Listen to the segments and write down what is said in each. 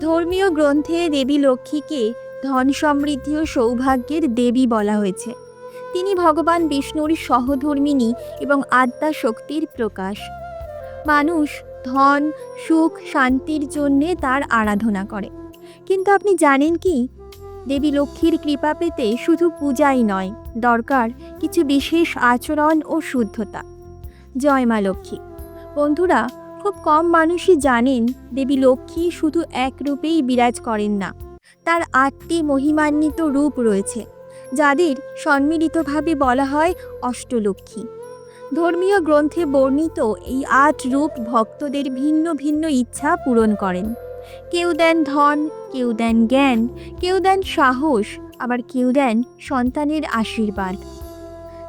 ধর্মীয় গ্রন্থে দেবী লক্ষ্মীকে ধন সমৃদ্ধি ও সৌভাগ্যের দেবী বলা হয়েছে। তিনি ভগবান বিষ্ণুর সহধর্মিণী এবং আত্মা শক্তির প্রকাশ। মানুষ ধন, সুখ, শান্তির জন্যে তার আরাধনা করে। কিন্তু আপনি জানেন কি? দেবী লক্ষ্মীর কৃপা পেতে শুধু পূজাই নয়, দরকার কিছু বিশেষ আচরণ ও শুদ্ধতা। জয় মা লক্ষ্মী। বন্ধুরা খুব কম মানুষই জানেন দেবী লক্ষ্মী শুধু এক রূপেই বিরাজ করেন না। তার আটটি মহিমান্বিত রূপ রয়েছে, যাদের সম্মিলিতভাবে বলা হয় অষ্টলক্ষ্মী। ধর্মীয় গ্রন্থে বর্ণিত এই আট রূপ ভক্তদের ভিন্ন ভিন্ন ইচ্ছা পূরণ করেন। কেউ দেন ধন, কেউ দেন জ্ঞান, কেউ দেন সাহস, আবার কেউ দেন সন্তানের আশীর্বাদ।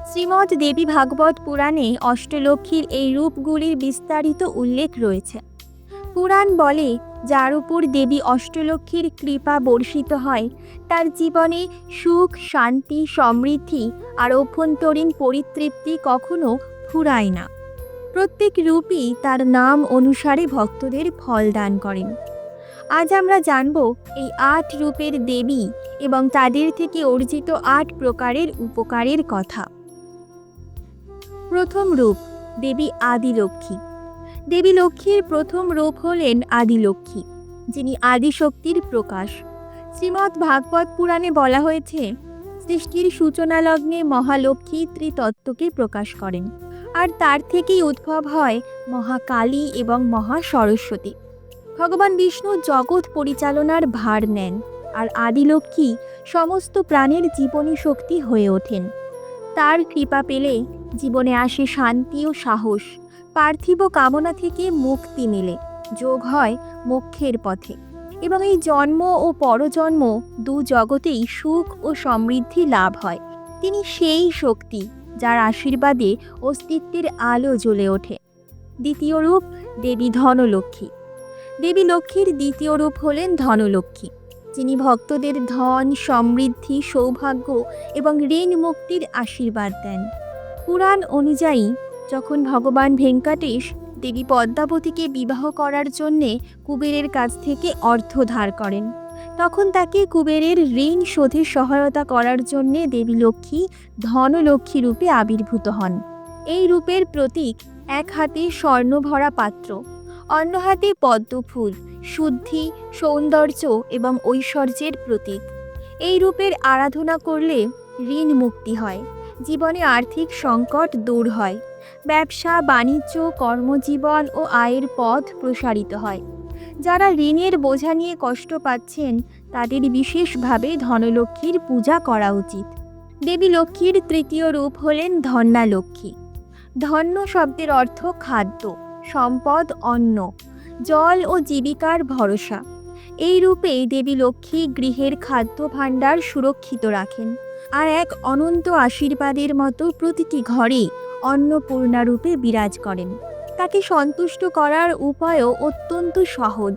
শ্রীমৎ দেবী ভাগবত পুরাণে অষ্টলক্ষ্মীর এই রূপগুলির বিস্তারিত উল্লেখ রয়েছে। পুরাণ বলে, যার উপর দেবী অষ্টলক্ষ্মীর কৃপা বর্ষিত হয়, তার জীবনে সুখ, শান্তি, সমৃদ্ধি আর অভ্যন্তরীণ পরিতৃপ্তি কখনো ফুরায় না। প্রত্যেক রূপই তার নাম অনুসারে ভক্তদের ফল দান করেন। আজ আমরা জানব, এই আট রূপের দেবী এবং তাদের থেকে অর্জিত আট প্রকারের উপকারের কথা। প্রথম রূপ, দেবী আদিলক্ষ্মী। দেবী লক্ষ্মীর প্রথম রূপ হলেন আদিলক্ষ্মী, যিনি আদিশক্তির প্রকাশ। শ্রীমৎ ভাগবত পুরাণে বলা হয়েছে, সৃষ্টির সূচনা লগ্নে মহালক্ষ্মী ত্রিতত্ত্বকে প্রকাশ করেন। আর তার থেকেই উদ্ভব হয় মহাকালী এবং মহা সরস্বতী ভগবান বিষ্ণু জগৎ পরিচালনার ভার নেন, আর আদিলক্ষ্মী সমস্ত প্রাণের জীবনী শক্তি হয়ে ওঠেন। তার কৃপা পেলে জীবনে আসে শান্তি ও সাহস। পার্থিব কামনা থেকে মুক্তি মেলে। যোগ হয় মোক্ষের পথে। এবং এই জন্ম ও পরজন্ম দু জগতেই সুখ ও সমৃদ্ধি লাভ হয়। তিনি সেই শক্তি যার আশীর্বাদে অস্তিত্বের আলো জ্বলে ওঠে। দ্বিতীয় রূপ, দেবী ধনলক্ষ্মী। দেবী লক্ষ্মীর দ্বিতীয় রূপ হলেন ধনলক্ষ্মী। যিনি ভক্তদের ধন, সমৃদ্ধি, সৌভাগ্য এবং ঋণ মুক্তির আশীর্বাদ দেন। পুরাণ অনুযায়ী, যখন ভগবান ভেঙ্কটেশ দেবী পদ্মাবতীকে বিবাহ করার জন্যে কুবেরের কাছ থেকে অর্থ ধার করেন, তখন তাকে কুবেরের ঋণ শোধে সহায়তা করার জন্যে দেবী লক্ষ্মী ধনলক্ষ্মী রূপে আবির্ভূত হন। এই রূপের প্রতীক এক হাতে স্বর্ণভরা পাত্র। অন্য হাতে পদ্মফুল, শুদ্ধি, সৌন্দর্য এবং ঐশ্বর্যের প্রতীক। এই রূপের আরাধনা করলে ঋণ মুক্তি হয়, জীবনে আর্থিক সংকট দূর হয়, ব্যবসা, বাণিজ্য, কর্মজীবন ও আয়ের পথ প্রসারিত হয়। যারা ঋণের বোঝা নিয়ে কষ্ট পাচ্ছেন, তাদের বিশেষভাবে ধনলক্ষ্মীর পূজা করা উচিত। দেবী লক্ষ্মীর তৃতীয় রূপ হলেন ধন্যালক্ষ্মী। ধন্য শব্দের অর্থ খাদ্য। সম্পদ অন্ন, জল ও জীবিকার ভরসা। এই রূপে দেবী লক্ষ্মী গৃহের খাদ্য ভাণ্ডার সুরক্ষিত রাখেন আর এক অনন্ত আশীর্বাদের মতো প্রতিটি ঘরে অন্নপূর্ণা রূপে বিরাজ করেন। তাকে সন্তুষ্ট করার উপায়ও অত্যন্ত সহজ।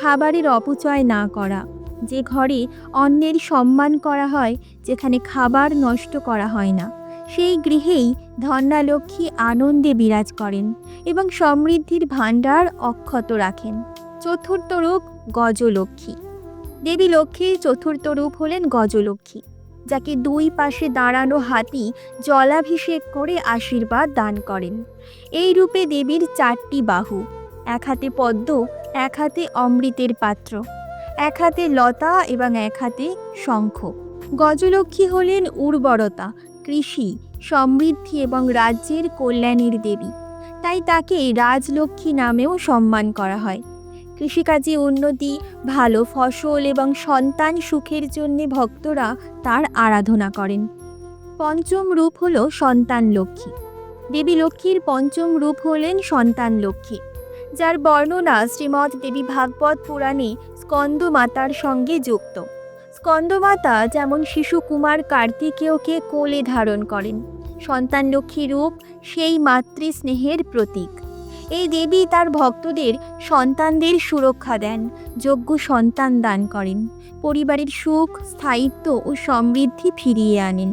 খাবারের অপচয় না করা, যে ঘরে অন্যের সম্মান করা হয়, যেখানে খাবার নষ্ট করা হয় না। সেই গৃহেই ধন্যালক্ষ্মী আনন্দে বিরাজ করেন এবং সমৃদ্ধির ভাণ্ডার অক্ষত রাখেন। চতুর্থ রূপ গজলক্ষ্মী। দেবী লক্ষ্মীর চতুর্থ রূপ হলেন গজলক্ষ্মী, যাকে দুই পাশে দাঁড়ানো হাতি জলাভিষেক করে আশীর্বাদ দান করেন। এই রূপে দেবীর চারটি বাহু, এক হাতে পদ্ম, এক হাতে অমৃতের পাত্র, এক হাতে লতা এবং এক হাতে শঙ্খ। গজলক্ষ্মী হলেন উর্বরতা কৃষি, সমৃদ্ধি এবং রাজ্যের কল্যাণের দেবী। তাই তাকে রাজলক্ষ্মী নামেও সম্মান করা হয়। কৃষিকাজে উন্নতি, ভালো ফসল এবং সন্তান সুখের জন্য ভক্তরা তার আরাধনা করেন। পঞ্চম রূপ হল সন্তান লক্ষ্মী। দেবী লক্ষ্মীর পঞ্চম রূপ হলেন সন্তান লক্ষ্মী। যার বর্ণনা শ্রীমৎ দেবী ভাগবত পুরাণে স্কন্দ মাতার সঙ্গে যুক্ত। স্কন্দমাতা যেমন শিশু কুমার কার্তিকেয়কে কোলে ধারণ করেন, সন্তান লক্ষ্মী রূপ সেই মাতৃ স্নেহের প্রতীক। এই দেবী তার ভক্তদের সন্তানদের সুরক্ষা দেন, যোগ্য সন্তান দান করেন, পরিবারের সুখ, স্থায়িত্ব ও সমৃদ্ধি ফিরিয়ে আনেন।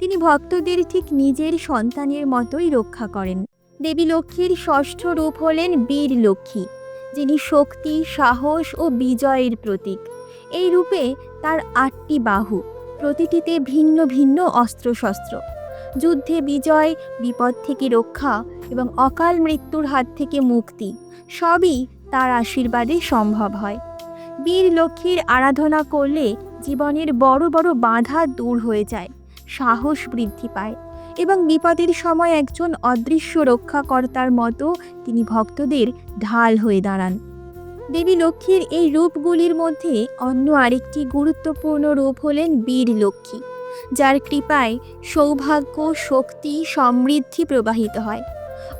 তিনি ভক্তদের ঠিক নিজের সন্তানের মতোই রক্ষা করেন। দেবী লক্ষ্মীর ষষ্ঠ রূপ হলেন বীর লক্ষ্মী, যিনি শক্তি, সাহস ও বিজয়ের প্রতীক। এই রূপে তার আটটি বাহু, প্রতিটিতে ভিন্ন ভিন্ন অস্ত্রশস্ত্র। যুদ্ধে বিজয়, বিপদ থেকে রক্ষা এবং অকাল মৃত্যুর হাত থেকে মুক্তি, সবই তার আশীর্বাদে সম্ভব হয়। বীর লক্ষ্মীর আরাধনা করলে জীবনের বড় বড় বাধা দূর হয়ে যায়, সাহস বৃদ্ধি পায় এবং বিপদের সময় একজন অদৃশ্য রক্ষাকর্তার মতো তিনি ভক্তদের ঢাল হয়ে দাঁড়ান। দেবী লক্ষ্মীর এই রূপগুলির মধ্যে অন্য আরেকটি গুরুত্বপূর্ণ রূপ হলেন বীর লক্ষ্মী, যার কৃপায় সৌভাগ্য, শক্তি, সমৃদ্ধি প্রবাহিত হয়।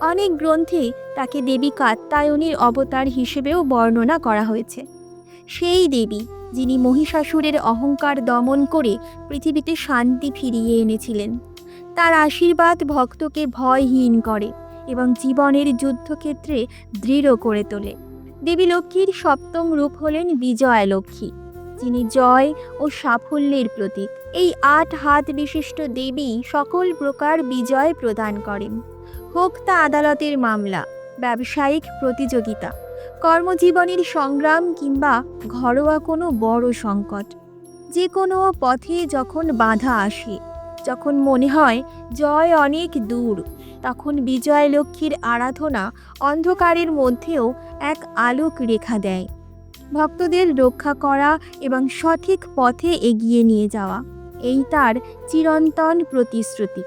অনেক গ্রন্থে তাকে দেবী কাত্তায়নীর অবতার হিসেবেও বর্ণনা করা হয়েছে। সেই দেবী, যিনি মহিষাসুরের অহংকার দমন করে পৃথিবীতে শান্তি ফিরিয়ে এনেছিলেন, তার আশীর্বাদ ভক্তকে ভয়হীন করে এবং জীবনের যুদ্ধক্ষেত্রে দৃঢ় করে তোলে। দেবী লক্ষ্মীর সপ্তম রূপ হলেন বিজয়া লক্ষ্মী যিনি জয় ও সাফল্যের প্রতীক। এই আট হাত বিশিষ্ট দেবী সকল প্রকার বিজয় প্রদান করেন। হোক তা আদালতের মামলা, ব্যবসায়িক প্রতিযোগিতা, কর্মজীবনের সংগ্রাম কিংবা ঘরোয়া কোনো বড় সংকট, যে কোনো পথে যখন বাধা আসে যখন মনে হয় জয় অনেক দূর, তখন বিজয় লক্ষ্মীর আরাধনা অন্ধকারের মধ্যেও এক আলোক রেখা দেয়। ভক্তদের রক্ষা করা এবং সঠিক পথে এগিয়ে নিয়ে যাওয়া, এই তার চিরন্তন প্রতিশ্রুতি।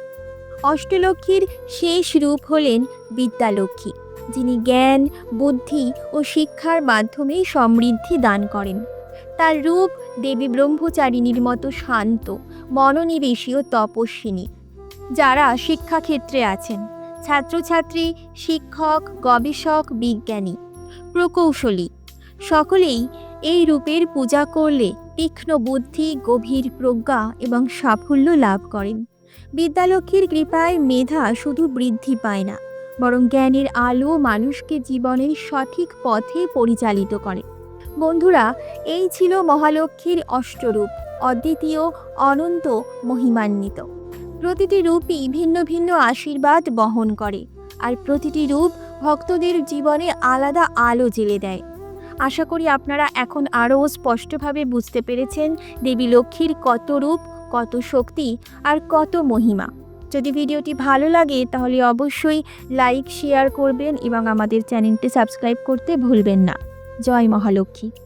অষ্টলক্ষ্মীর শেষ রূপ হলেন বিদ্যালক্ষ্মী, যিনি জ্ঞান, বুদ্ধি ও শিক্ষার মাধ্যমে সমৃদ্ধি দান করেন। তার রূপ দেবী ব্রহ্মচারিণীর মতো শান্ত মনোনিবেশী ও তপস্বিনী, যারা শিক্ষাক্ষেত্রে আছেন। ছাত্রছাত্রী, শিক্ষক, গবেষক, বিজ্ঞানী, প্রকৌশলী, সকলেই এই রূপের পূজা করলে তীক্ষ্ণ বুদ্ধি, গভীর প্রজ্ঞা এবং সাফল্য লাভ করেন। বিদ্যালক্ষ্মীর কৃপায় মেধা শুধু বৃদ্ধি পায় না, বরং জ্ঞানের আলো মানুষকে জীবনের সঠিক পথে পরিচালিত করে। বন্ধুরা, এই ছিল মহালক্ষ্মীর অষ্টরূপ, অদ্বিতীয় অনন্ত মহিমান্বিত। প্রতিটি রূপই ভিন্ন ভিন্ন আশীর্বাদ বহন করে আর প্রতিটি রূপ ভক্তদের জীবনে আলাদা আলো জেলে দেয়। আশা করি আপনারা এখন আরও স্পষ্টভাবে বুঝতে পেরেছেন দেবী লক্ষ্মীর কত রূপ, কত শক্তি আর কত মহিমা। যদি ভিডিওটি ভালো লাগে তাহলে অবশ্যই লাইক, শেয়ার করবেন এবং আমাদের চ্যানেলটি সাবস্ক্রাইব করতে ভুলবেন না। জয় মহালক্ষ্মী।